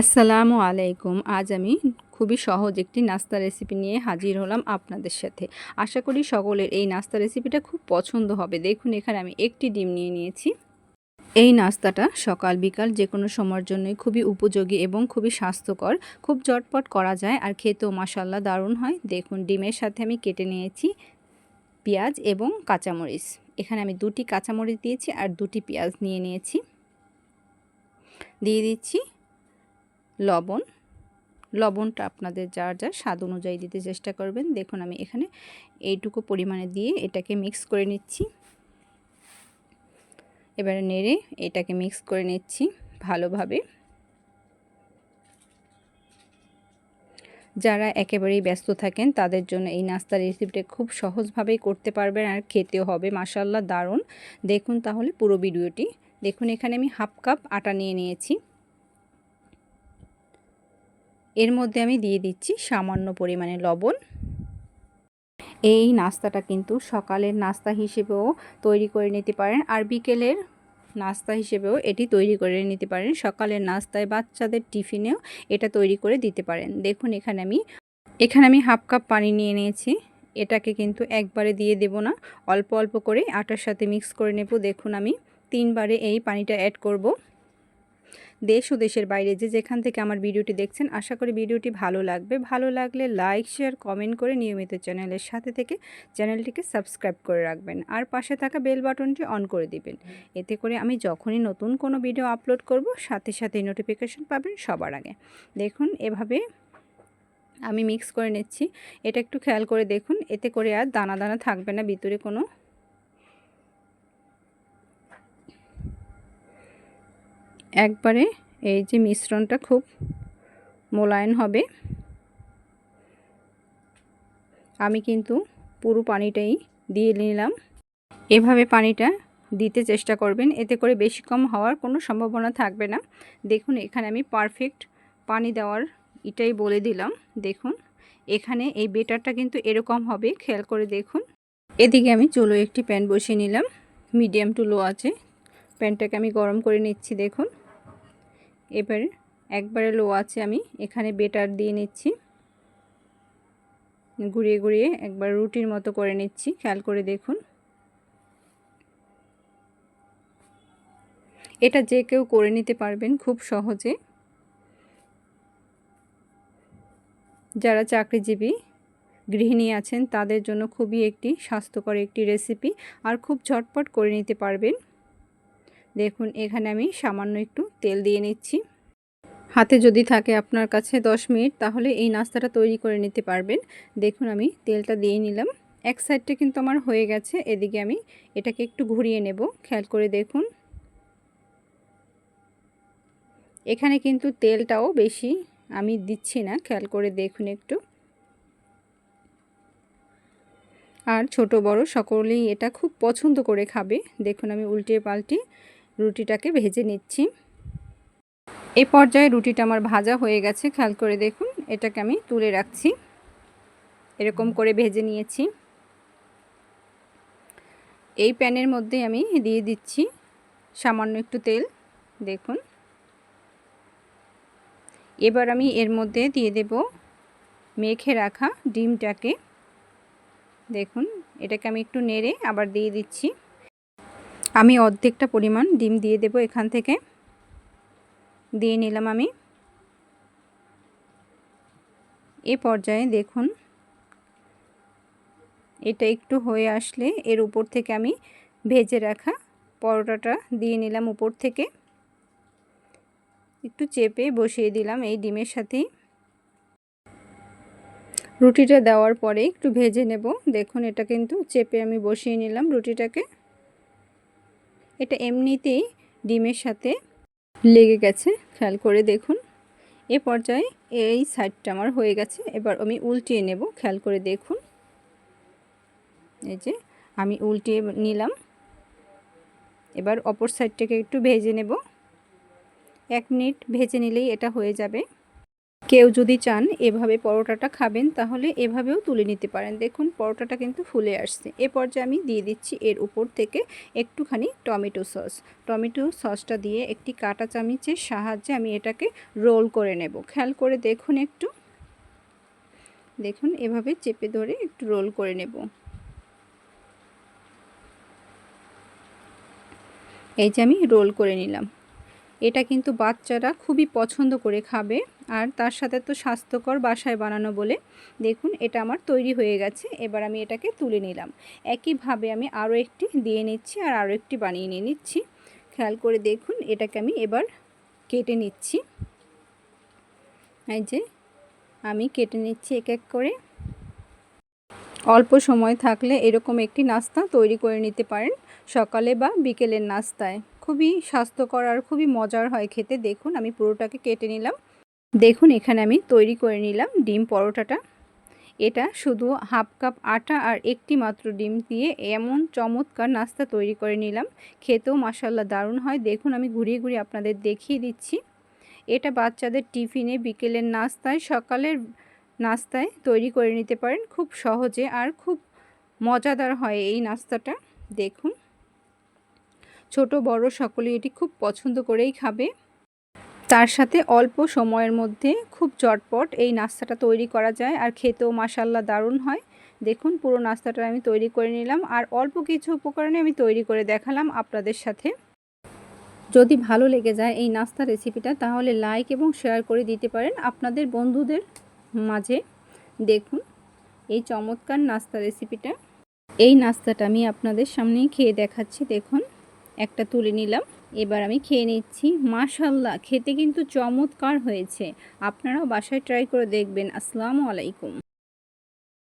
আসসালামু আলাইকুম। আজ আমি খুবই সহজ একটি নাস্তা রেসিপি নিয়ে হাজির হলাম আপনাদের সাথে। আশা করি সকলের এই নাস্তা রেসিপিটা খুব পছন্দ হবে। দেখুন, এখানে আমি একটি ডিম নিয়ে নিয়েছি। এই নাস্তাটা সকাল, বিকাল যে কোনো সময়ের জন্যই খুবই উপযোগী এবং খুবই স্বাস্থ্যকর। খুব চটপট করা যায় আর খেতেও মাসাল্লা দারুণ হয়। দেখুন, ডিমের সাথে আমি কেটে নিয়েছি পেঁয়াজ এবং কাঁচামরিচ। এখানে আমি দুটি কাঁচামরিচ দিয়েছি আর দুটি পেঁয়াজ নিয়ে নিয়েছি। দিয়ে দিচ্ছি লবণ। লবণটা আপনাদের যার যার স্বাদ অনুযায়ী দিতে চেষ্টা করবেন। দেখুন, আমি এখানে এইটুকু পরিমাণে দিয়ে এটাকে মিক্স করে নিচ্ছি। এবারে নেড়ে এটাকে মিক্স করে নিচ্ছি ভালোভাবে। যারা একেবারেই ব্যস্ত থাকেন, তাদের জন্য এই নাস্তার রেসিপিটা খুব সহজভাবেই করতে পারবেন আর খেতেও হবে। মাসাল্লাহ দারুণ। দেখুন তাহলে পুরো ভিডিওটি। দেখুন, এখানে আমি হাফ কাপ আটা নিয়ে নিয়েছি। এর মধ্যে আমি দিয়ে দিচ্ছি সামান্য পরিমাণে লবণ। এই নাস্তাটা কিন্তু সকালের নাস্তা হিসেবেও তৈরি করে নিতে পারেন আর বিকেলের নাস্তা হিসেবেও এটি তৈরি করে নিতে পারেন। সকালের নাস্তায় বাচ্চাদের টিফিনেও এটা তৈরি করে দিতে পারেন। দেখুন এখানে আমি এখানে আমি হাফ কাপ পানি নিয়ে নিয়েছি। এটাকে কিন্তু একবারে দিয়ে দেব না। অল্প অল্প করে আটার সাথে মিক্স করে নেব। দেখুন আমি তিনবারে এই পানিটা অ্যাড করব। দেশ ও দেশের বাইরে যে যেখান থেকে আমার ভিডিওটি দেখছেন, আশা করি ভিডিওটি ভালো লাগবে। ভালো লাগলে লাইক, শেয়ার, কমেন্ট করে নিয়মিত চ্যানেলের সাথে থেকে চ্যানেলটিকে সাবস্ক্রাইব করে রাখবেন। আর পাশে থাকা বেল বাটনটি অন করে দিবেন। এতে করে আমি যখনই নতুন কোনো ভিডিও আপলোড করব, সাথে সাথে নোটিফিকেশন পাবেন সবার আগে। দেখুন, এভাবে আমি মিক্স করে নিচ্ছি। এটা একটু খেয়াল করে দেখুন। এতে করে আর দানা দানা থাকবে না, ভিতরে কোনো একবারে এই যে মিশ্রণটা খুব মোলায়েন হবে। আমি কিন্তু পুরো পানিটাই দিয়ে নিলাম। এভাবে পানিটা দিতে চেষ্টা করবেন, এতে করে বেশি কম হওয়ার কোনো সম্ভাবনা থাকবে না। দেখুন, এখানে আমি পারফেক্ট পানি দেওয়ার এটাই বলে দিলাম। দেখুন, এখানে এই বেটারটা কিন্তু এরকম হবে, খেয়াল করে দেখুন। এদিকে আমি চলো একটি প্যান বসিয়ে নিলাম, মিডিয়াম টু লো আছে। প্যানটাকে আমি গরম করে নিচ্ছি, দেখুন। এবার একবারে লো আছে আমি, এখানে বেটার দিয়ে নিচ্ছি। ঘুরিয়ে ঘুরিয়ে একবার রুটির মতো করে নিচ্ছি, খেয়াল করে দেখুন। এটা যে কেউ করে নিতে পারবেন খুব সহজে। যারা চাকরিজীবী, গৃহিণী আছেন, তাদের জন্য খুবই একটি স্বাস্থ্যকর একটি রেসিপি আর খুব ঝটপট করে নিতে পারবেন। দেখুন, এখানে আমি সামান্য একটু তেল দিয়ে নিচ্ছি। হাতে যদি থাকে আপনার কাছে 10 মিনিট, তাহলে এই নাস্তাটা তৈরি করে নিতে পারবেন। দেখুন, আমি তেলটা দিয়ে নিলাম। এক সাইডটা কিন্তু আমার হয়ে গেছে, এদিকে আমি এটাকে একটু ঘুরিয়ে নেব। খেয়াল করে দেখুন। এখানে কিন্তু তেলটাও বেশি আমি দিচ্ছি না, খেয়াল করে দেখুন একটু। আর ছোট, বড় সকলেই এটা খুব পছন্দ করে খাবে। দেখুন, আমি উল্টে পাল্টে রুটিটাকে ভেজে নিচ্ছি। এই পর্যায়ে রুটিটা আমার ভাজা হয়ে গেছে, খেয়াল করে দেখুন, এটাকে আমি তুলে রাখছি। এরকম করে ভেজে নিয়েছি। এই প্যানের মধ্যে আমি দিয়ে দিচ্ছি সামান্য একটু তেল, দেখুন। এবার আমি এর মধ্যে দিয়ে দেব মেখে রাখা ডিমটাকে। দেখুন, এটাকে আমি একটু নেড়ে আবার দিয়ে দিচ্ছি। আমি অর্ধেকটা পরিমাণ ডিম দিয়ে দেব এখান থেকে। দিয়ে নিলাম আমি। এ পর্যায়ে দেখুন, এটা একটু হয়ে আসলে এর উপর থেকে আমি ভেজে রাখা পরোটাটা দিয়ে নিলাম উপর থেকে। একটু চেপে বসিয়ে দিলাম এই ডিমের সাথেই রুটিটা দেওয়ার পরে একটু ভেজে নেব। দেখুন, এটা কিন্তু চেপে আমি বসিয়ে নিলাম রুটিটাকে। এটা এমনিতেই ডিমের সাথে লেগে গেছে। খেয়াল করে দেখুন। এ পর্যায়ে এই সাইডটা আমার হয়ে গেছে। এবার আমি উল্টিয়ে নেব। খেয়াল করে দেখুন। এই যে আমি উল্টিয়ে নিলাম। এবার অপর সাইডটাকে একটু ভেজে নেব। এক মিনিট ভেজে নিলেই এটা হয়ে যাবে। কেউ যদি চান এভাবে পরোটাটা খাবেন, তাহলে এভাবেও তুলে নিতে পারেন। দেখুন, পরোটাটা কিন্তু ফুলে আসছে। এ পর্যায়ে আমি দিয়ে দিচ্ছি এর উপর থেকে একটুখানি টমেটো সস। টমেটো সসটা দিয়ে একটি কাটা চামিচের সাহায্যে আমি এটাকে রোল করে নেব। খেয়াল করে দেখুন একটু। দেখুন, এভাবে চেপে ধরে একটু রোল করে নেব। এই যে আমি রোল করে নিলাম। এটা কিন্তু বাচ্চারা খুবই পছন্দ করে খাবে। আর তার সাথে তো স্বাস্থ্যকর বাসায় বানানো বলে। দেখুন, এটা আমার তৈরি হয়ে গেছে। এবার আমি এটাকে তুলে নিলাম। একইভাবে আমি আরও একটি দিয়ে নিচ্ছি আর আরও একটি বানিয়ে নিয়ে নিচ্ছি। খেয়াল করে দেখুন, এটাকে আমি এবার কেটে নিচ্ছি। এই যে, আমি কেটে নিচ্ছি এক এক করে। অল্প সময় থাকলে এরকম একটি নাস্তা তৈরি করে নিতে পারেন সকালে বা বিকেলের নাস্তায়। খুবই স্বাস্থ্যকর আর খুবই মজার হয় খেতে। দেখুন, আমি পুরোটাকে কেটে নিলাম। দেখুন, এখানে আমি তৈরি করে নিলাম ডিম পরোটাটা। এটা শুধু হাফ কাপ আটা আর একটি মাত্র ডিম দিয়ে এমন চমৎকার নাস্তা তৈরি করে নিলাম। খেতেও মাসাল্লা দারুণ হয়। দেখুন, আমি ঘুরিয়ে ঘুরিয়ে আপনাদের দেখিয়ে দিচ্ছি। এটা বাচ্চাদের টিফিনে বিকেলের নাস্তায়, সকালের নাস্তায় তৈরি করে নিতে পারেন। খুব সহজে আর খুব মজাদার হয় এই নাস্তাটা। দেখুন, ছোট, বড় সকলে এটি খুব পছন্দ করেই খাবে। তার সাথে অল্প সময়ের মধ্যে খুব চটপট এই নাস্তাটা তৈরি করা যায় আর খেতেও মাসাল্লা দারুণ হয়। দেখুন, পুরো নাস্তাটা আমি তৈরি করে নিলাম আর অল্প কিছু উপকরণে আমি তৈরি করে দেখালাম আপনাদের সাথে। যদি ভালো লেগে যায় এই নাস্তা রেসিপিটা, তাহলে লাইক এবং শেয়ার করে দিতে পারেন আপনাদের বন্ধুদের মাঝে। দেখুন, এই চমৎকার নাস্তা রেসিপিটা। এই নাস্তাটা আমি আপনাদের সামনেই খেয়ে দেখাচ্ছি। দেখুন, একটা তুলে নিলাম। এবার আমি খেয়ে নিচ্ছি। মাশাল্লাহ খেতে কিন্তু চমৎকার হয়েছে। আপনারাও বাসায় ট্রাই করে দেখবেন। আসসালামু আলাইকুম।